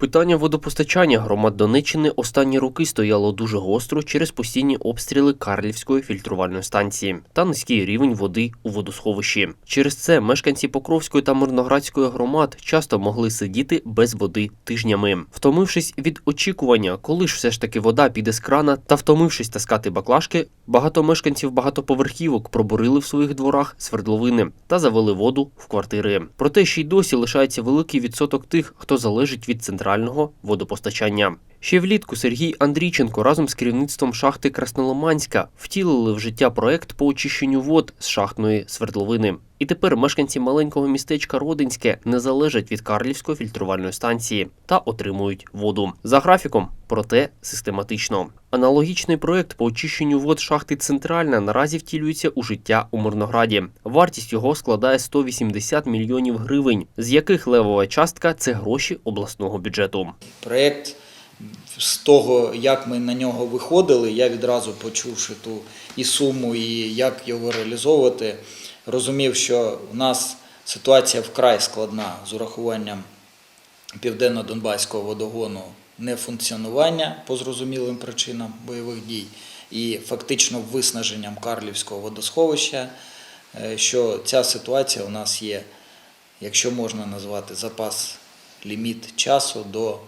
Питання водопостачання громад Донеччини останні роки стояло дуже гостро через постійні обстріли Карлівської фільтрувальної станції та низький рівень води у водосховищі. Через це мешканці Покровської та Мирноградської громад часто могли сидіти без води тижнями. Втомившись від очікування, коли ж все ж таки вода піде з крана, та втомившись таскати баклажки, багато мешканців багатоповерхівок пробурили в своїх дворах свердловини та завели воду в квартири. Проте ще й досі лишається великий відсоток тих, хто залежить від центрального водопостачання. Ще влітку Сергій Андрійченко разом з керівництвом шахти Красноломанська втілили в життя проект по очищенню вод з шахтної свердловини. І тепер мешканці маленького містечка Родинське не залежать від Карлівської фільтрувальної станції та отримують воду за графіком, проте систематично. Аналогічний проект по очищенню вод шахти Центральна наразі втілюється у життя у Мирнограді. Вартість його складає 180 мільйонів гривень, з яких левова частка це гроші обласного бюджету. Проєкт з того, як ми на нього виходили, я відразу почувши ту і суму, і як його реалізовувати, розумів, що у нас ситуація вкрай складна з урахуванням південно-донбаського водогону нефункціонування по зрозумілим причинам бойових дій і фактично виснаженням Карлівського водосховища, е, що ця ситуація у нас є, якщо можна назвати запас ліміт часу до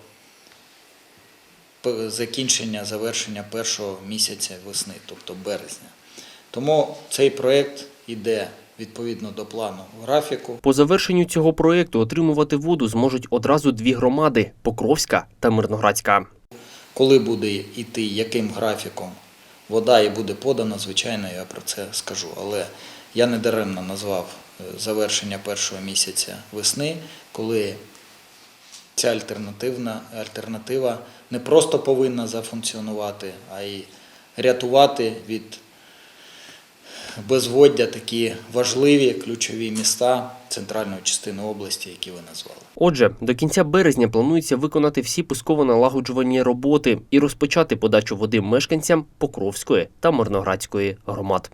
закінчення, завершення першого місяця весни, тобто березня. Тому цей проєкт іде відповідно до плану графіку. По завершенню цього проекту отримувати воду зможуть одразу дві громади Покровська та Мирноградська. Коли буде йти, яким графіком вода і буде подана, звичайно, я про це скажу. Але я не даремно назвав е, завершення першого місяця весни, коли ця альтернативна альтернатива не просто повинна зафункціонувати, а й рятувати від безводдя такі важливі ключові міста центральної частини області, які ви назвали. Отже, до кінця березня планується виконати всі пусково-налагоджувальні роботи і розпочати подачу води мешканцям Покровської та Мирноградської громад.